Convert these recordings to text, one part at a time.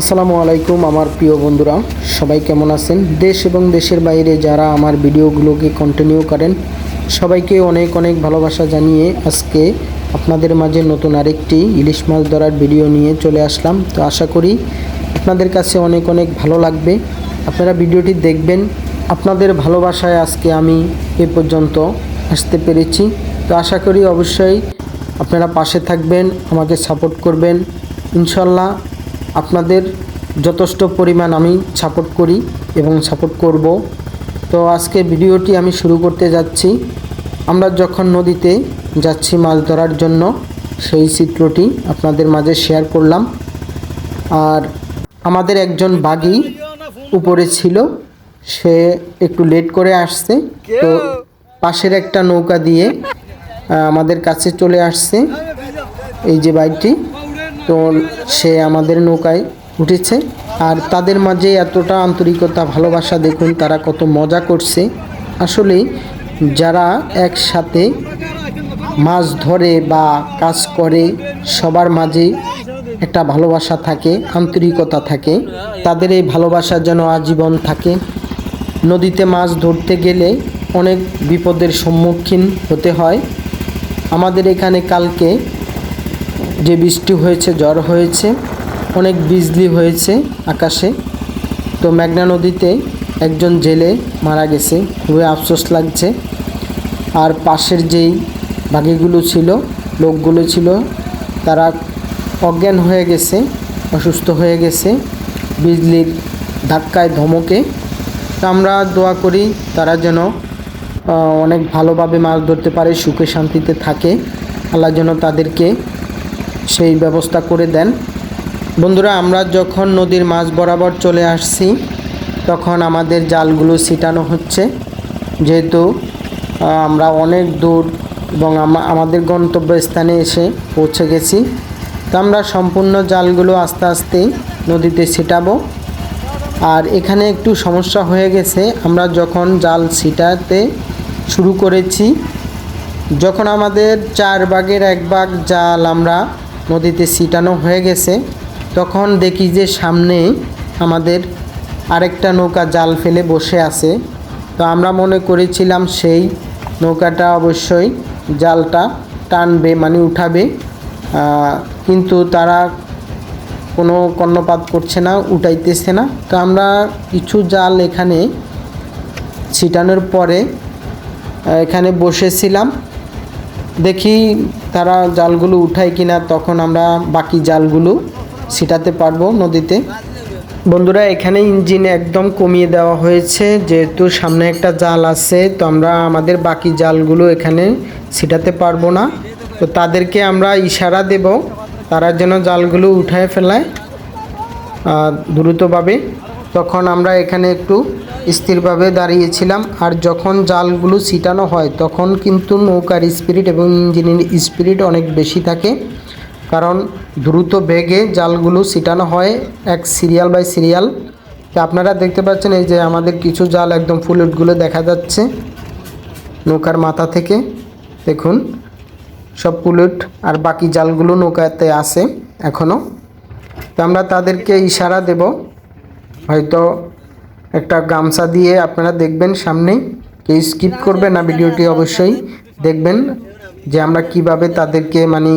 আসসালামু আলাইকুম আমার প্রিয় বন্ধুরা, সবাই কেমন আছেন? দেশ এবং দেশের বাইরে যারা আমার ভিডিওগুলোকে কন্টিনিউ করেন, সবাইকে অনেক অনেক ভালোবাসা জানিয়ে আজকে আপনাদের মাঝে নতুন আরেকটি ইলিশ মাছ ধরার ভিডিও নিয়ে চলে আসলাম। তো আশা করি আপনাদের কাছে অনেক অনেক ভালো লাগবে। আপনারা ভিডিওটি দেখবেন, আপনাদের ভালোবাসায় আজকে আমি এ পর্যন্ত আসতে পেরেছি। তো আশা করি অবশ্যই আপনারা পাশে থাকবেন, আমাকে সাপোর্ট করবেন। ইনশাল্লাহ আপনাদের যথেষ্ট পরিমাণ আমি সাপোর্ট করি এবং সাপোর্ট করব। তো আজকে ভিডিওটি আমি শুরু করতে যাচ্ছি। আমরা যখন নদীতে যাচ্ছি মাছ ধরার জন্য, সেই চিত্রটি আপনাদের মাঝে শেয়ার করলাম। আর আমাদের একজন বাগি উপরে ছিল, সে একটু লেট করে আসছে। তো পাশের একটা নৌকা দিয়ে আমাদের কাছে চলে আসছে। এই যে বাইকটি তো সে আমাদের নৌকায় উঠেছে। আর তাদের মাঝে এতটা আন্তরিকতা, ভালোবাসা দেখুন তারা কত মজা করছে। আসলে যারা একসাথে মাছ ধরে বা কাজ করে, সবার মাঝে একটা ভালোবাসা থাকে, আন্তরিকতা থাকে। তাদের এই ভালোবাসা যেন আজীবন থাকে। নদীতে মাছ ধরতে গেলে অনেক বিপদের সম্মুখীন হতে হয়। আমাদের এখানে কালকে যে বৃষ্টি হয়েছে জ্বর হয়েছে, অনেক বিজলি হয়েছে আকাশে, তো মেঘনা নদীতে একজন জেলে মারা গেছে। খুবই আফসোস লাগছে। আর পাশের যেই বাঘিগুলো ছিল, লোকগুলো ছিল, তারা অজ্ঞান হয়ে গেছে, অসুস্থ হয়ে গেছে, বিজলির ধাক্কায় ধমকে। তো আমরা দোয়া করি তারা যেন অনেক ভালোভাবে মাছ ধরতে পারে, সুখে শান্তিতে থাকে। আল্লাহ যেন তাদেরকে সেই ব্যবস্থা করে দেন। বন্ধুরা, আমরা যখন নদীর মাছ বরাবর চলে আসছি, তখন আমাদের জালগুলো ছিটানো হচ্ছে। যেহেতু আমরা অনেক দূর এবং আমা- আমাদের গন্তব্যস্থানে এসে পৌঁছে গেছি। তো আমরা সম্পূর্ণ জালগুলো আস্তে আস্তে নদীতে ছিটাবো। আর এখানে একটু সমস্যা হয়ে গেছে। আমরা যখন জাল ছিটাতে শুরু করেছি, যখন আমাদের চার ভাগের এক ভাগ জাল আমরা নদীতে ছিটানো হয়ে গেছে। তখন দেখি যে সামনে আমাদের আরেকটা নৌকা জাল ফেলে বসে আছে। তো আমরা মনে করেছিলাম সেই নৌকাটা অবশ্যই জালটা টানবে মানে উঠাবে। কিন্তু তারা কোনো কর্ণপাত করছে না, উঠাইতেছে না। তো আমরা কিছু জাল এখানে ছিটানোর পরে এখানে বসেছিলাম। দেখি তারা জালগুলো উঠায় কিনা, তখন আমরা বাকি জালগুলো ছিটাতে পারব নদীতে। বন্ধুরা, এখানে ইঞ্জিন একদম কমিয়ে দেওয়া হয়েছে, যেহেতু সামনে একটা জাল আছে, তো আমরা আমাদের বাকি জালগুলো এখানে ছিটাতে পারব না। তো তাদেরকে আমরা ইশারা দেব, তারা যেন জালগুলো উঠায় ফেলায় দ্রুতভাবে। তখন আমরা এখানে একটু স্থিরভাবে দাঁড়িয়েছিলাম, আর যখন জালগুলো ছিটানো হয়, তখন কিন্তু নৌকার স্পিরিট এবং ইঞ্জিনের স্পিরিট অনেক বেশি থাকে। কারণ দ্রুত বেগে জালগুলো ছিটানো হয় এক সিরিয়াল বাই সিরিয়াল। তো আপনারা দেখতে পাচ্ছেন এই যে আমাদের কিছু জাল একদম ফুলুটগুলো দেখা যাচ্ছে নৌকার মাথা থেকে। দেখুন, সব পুলুট আর বাকি জালগুলো নৌকাতে আছে এখনও তো আমরা তাদেরকে ইশারা দেব, হয়তো একটা গামছা দিয়ে আপনারা দেখবেন সামনে কেউ স্কিপ করবে না ভিডিওটি অবশ্যই। দেখবেন যে আমরা কীভাবে তাদেরকে মানে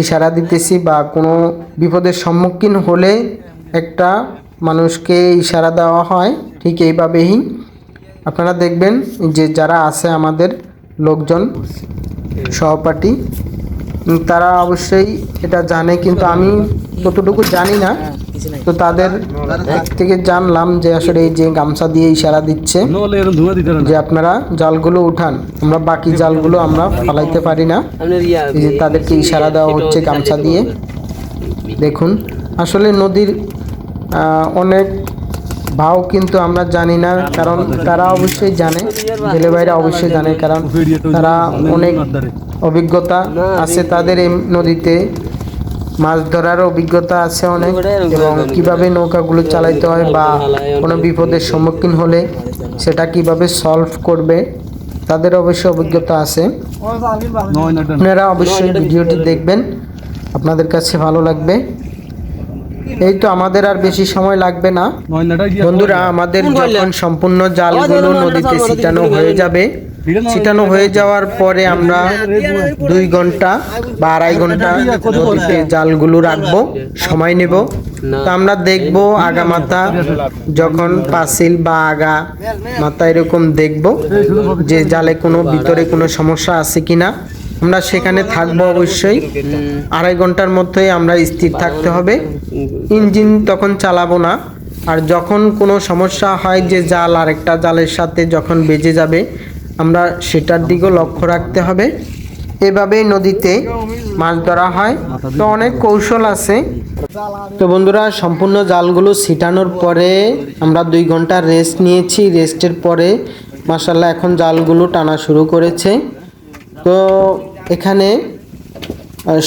ইশারা দিতেছি বা কোনো বিপদের সম্মুখীন হলে একটা মানুষকে ইশারা দেওয়া হয়, ঠিক এইভাবেই। আপনারা দেখবেন যে যারা আছে আমাদের লোকজন, সহপাঠী তারা অবশ্যই এটা জানে, কিন্তু আমি ততটুকু জানি না। তো তাদের থেকে জানলাম যে আসলে এই যে গামছা দিয়ে ইশারা দিচ্ছে যে আপনারা জালগুলো উঠান আমরা বাকি জালগুলো আমরা ফালাইতে পারি না। এই যে তাদেরকে ইশারা দেওয়া হচ্ছে গামছা দিয়ে। দেখুন আসলে নদীর অনেক ভাও কিন্তু আমরা জানি না কারণ তারা অবশ্যই জানে জেলে ভাইরা অবশ্যই জানে কারণ তারা অনেক অভিজ্ঞতা আছে তাদের এই নদীতে। মাছ ধরার অভিজ্ঞতা আছে অনেক এবং কীভাবে নৌকাগুলো চালাইতে হয় বা কোনো বিপদের সম্মুখীন হলে সেটা কীভাবে সলভ করবে তাদের অবশ্যই অভিজ্ঞতা আছে। আপনারা অবশ্যই ভিডিওটি দেখবেন আপনাদের কাছে ভালো লাগবে। এই তো আমাদের আর বেশি সময় লাগবে না। বন্ধুরা আমাদের যখন সম্পূর্ণ জালগুলো নদীতে ছিটানো হয়ে যাবে ছিটানো হয়ে যাওয়ার পরে আমরা দুই ঘণ্টা বা আড়াই ঘণ্টা নদীতে জালগুলো রাখব, সময় নেব। তো আমরা দেখব আগা মাথা যখন পাসিল বা আগা মাথা এরকম দেখব যে জালে কোনো, ভিতরে কোনো সমস্যা আছে কিনা। আমরা সেখানে থাকব অবশ্যই। আড়াই ঘণ্টার মধ্যেই আমরা স্থির থাকতে হবে। ইঞ্জিন তখন চালাবো না। আর যখন কোনো সমস্যা হয় যে জাল আরেকটা জালের সাথে যখন বেজে যাবে আমরা সেটার দিকেও লক্ষ্য রাখতে হবে। এভাবেই নদীতে মাছ ধরা হয়। তো অনেক কৌশল আছে। তো বন্ধুরা, সম্পূর্ণ জালগুলো ছিটানোর পরে আমরা দুই ঘণ্টা রেস্ট নিয়েছি। রেস্টের পরে মাসাল্লাহ এখন জালগুলো টানা শুরু করেছে। তো এখানে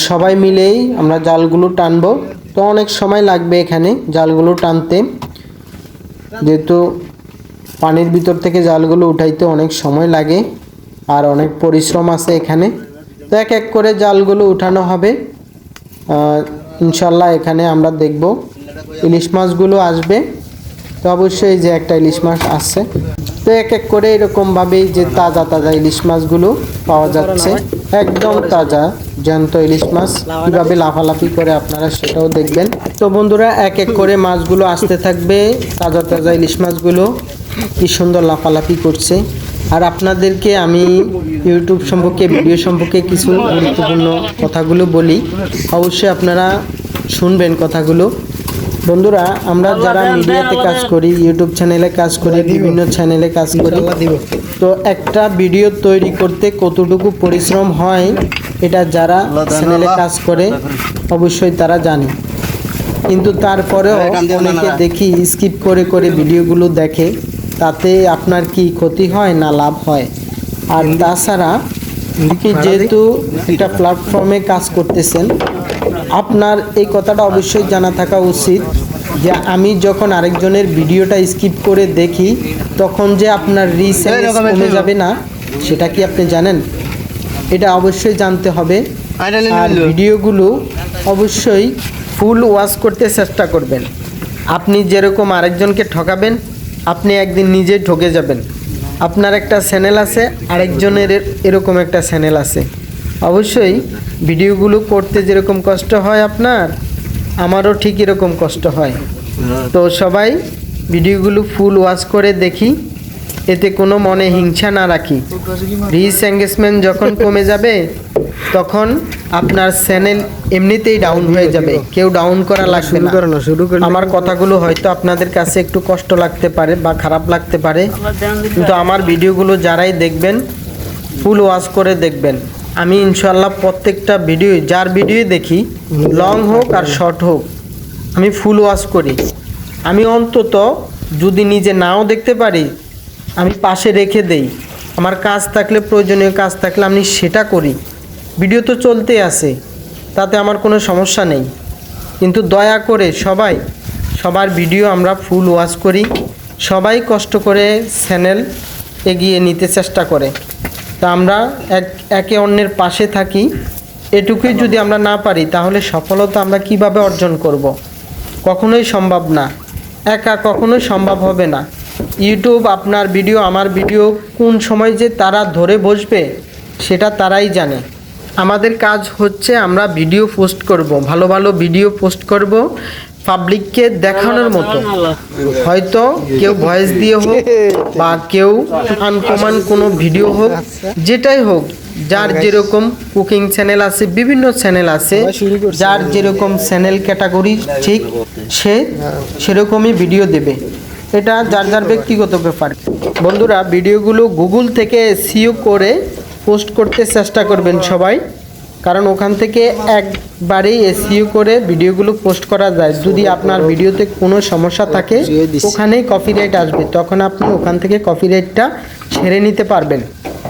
সবাই মিলেই আমরা জালগুলো টানবো। তো অনেক সময় লাগবে এখানে জালগুলো টানতে। যেহেতু পানির ভিতর থেকে জালগুলো উঠাইতে অনেক সময় লাগে আর অনেক পরিশ্রম আছে এখানে। তো এক এক করে জালগুলো উঠানো হবে। ইনশাল্লাহ এখানে আমরা দেখব ইলিশ মাছগুলো আসবে। তো অবশ্যই যে একটা ইলিশ মাছ আসছে তো এক এক করে এরকমভাবেই যে তাজা তাজা ইলিশ মাছগুলো পাওয়া যাচ্ছে। একদম তাজা, জ্যান্ত ইলিশ মাছ। কীভাবে লাফালাফি করে আপনারা সেটাও দেখবেন। তো বন্ধুরা, এক এক করে মাছগুলো আসতে থাকবে, তাজা তাজা ইলিশ মাছগুলো। কি সুন্দর লাফালাফি করছে। আর আপনাদেরকে আমি ইউটিউব সম্পর্কে ভিডিও সম্পর্কে কিছু গুরুত্বপূর্ণ কথাগুলো বলি। অবশ্যই আপনারা শুনবেন কথাগুলো। বন্ধুরা আমরা যারা মিডিয়াতে কাজ করি ইউটিউব চ্যানেলে কাজ করি বিভিন্ন চ্যানেলে কাজ করি তো একটা ভিডিও তৈরি করতে কতটুকু পরিশ্রম হয় এটা যারা চ্যানেলে কাজ করে অবশ্যই তারা জানে। কিন্তু তারপরেও অনেকে দেখি স্কিপ করে করে ভিডিওগুলো দেখে। তাতে আপনার কি ক্ষতি হয় না লাভ হয়? আর তাছাড়া আপনি যেহেতু একটা প্ল্যাটফর্মে কাজ করতেছেন আপনার এই কথাটা অবশ্যই জানা থাকা উচিত যে আমি যখন আরেকজনের ভিডিওটা স্কিপ করে দেখি তখন যে আপনার রিচ কমে যাবে না সেটা কি আপনি জানেন? এটা অবশ্যই জানতে হবে। আর ভিডিওগুলো অবশ্যই ফুল ওয়াশ করতে চেষ্টা করবেন। আপনি যেরকম আরেকজনকে ঠকাবেন আপনি একদিন নিজেই ঠকে যাবেন। আপনার একটা চ্যানেল আছে আরেকজনের এরকম একটা চ্যানেল আছে। অবশ্যই ভিডিওগুলো করতে যেরকম কষ্ট হয় আপনার আমারও ঠিক এরকম কষ্ট হয়। তো সবাই ভিডিওগুলো ফুল ওয়াচ করে দেখি এতে কোনো মনে হিংসা না রাখি। রিচ এঙ্গেজমেন্ট যখন কমে যাবে তখন আপনার চ্যানেল এমনিতেই ডাউন হয়ে যাবে। কেউ ডাউন করা লাগবে না। আমার কথাগুলো হয়তো আপনাদের কাছে একটু কষ্ট লাগতে পারে বা খারাপ লাগতে পারে। কিন্তু আমার ভিডিওগুলো যারাই দেখবেন ফুল ওয়াচ করে দেখবেন। আমি ইনশাল্লাহ প্রত্যেকটা ভিডিও যার ভিডিও দেখি লং হোক আর শর্ট হোক আমি ফুল ওয়াচ করি। আমি অন্তত যদি নিজে নাও দেখতে পারি আমি পাশে রেখে দেই। আমার কাজ থাকলে প্রয়োজনীয় কাজ থাকলে আমি সেটা করি। ভিডিও তো চলতেই আছে, তাতে আমার কোনো সমস্যা নেই। কিন্তু দয়া করে সবাই, সবার ভিডিও আমরা ফুল ওয়াচ করি, সবাই কষ্ট করে চ্যানেল এগিয়ে নিতে চেষ্টা করে। তা আমরা এক, একে অন্যের পাশে থাকি, এটুকুই যদি আমরা না পারি, তাহলে সফলতা আমরা কীভাবে অর্জন করব। কখনোই সম্ভব না। একা কখনোই সম্ভব হবে না। ইউটিউব আপনার ভিডিও, আমার ভিডিও কোন সময় যে তারা ধরে বসবে, সেটা তারাই জানে। আমাদের কাজ হচ্ছে আমরা ভিডিও পোস্ট করব ভালো ভালো ভিডিও পোস্ট করব পাবলিককে দেখানোর মতো। হয়তো কেউ ভয়েস দিয়ে হোক বা কেউ আনকমান কোনো ভিডিও হোক যেটাই হোক যার যেরকম কুকিং চ্যানেল আছে বিভিন্ন চ্যানেল আছে যার যেরকম চ্যানেল ক্যাটাগরি ঠিক সে সেরকমই ভিডিও দেবে। এটা যার যার ব্যক্তিগত ব্যাপার। বন্ধুরা ভিডিওগুলো গুগল থেকে সিও করে পোস্ট করতে চেষ্টা করবেন সবাই, কারণ ওখান থেকে একবারেই এসিও করে ভিডিওগুলো পোস্ট করা যায়। যদি আপনার ভিডিওতে কোনো সমস্যা থাকে, ওখানেই কপিরাইট আসবে, তখন আপনি ওখান থেকে কপিরাইটটা ছেড়ে নিতে পারবেন।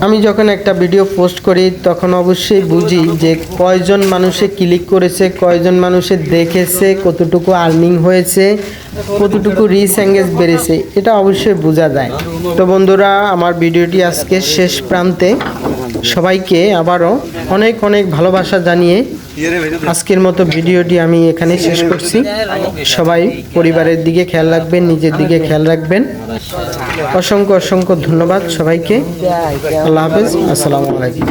আমি যখন একটা ভিডিও পোস্ট করি, তখন অবশ্যই বুঝি যে কয়জন মানুষে ক্লিক করেছে, কয়জন মানুষে দেখেছে, কতটুকু আর্নিং হয়েছে, কতটুকু রিচ এঙ্গেজ বেড়েছে, এটা অবশ্যই বোঝা যায়। তো বন্ধুরা, আমার ভিডিওটি আজকে শেষ প্রান্তে সবাইকে আবারও অনেক অনেক ভালোবাসা জানিয়ে আজকের মতো ভিডিওটি আমি এখানে শেষ করছি। সবাই পরিবারের দিকে খেয়াল রাখবেন, নিজের দিকে খেয়াল রাখবেন। অসংখ্য অসংখ্য ধন্যবাদ সবাইকে। আল্লাহ হাফেজ। আসসালামু আলাইকুম।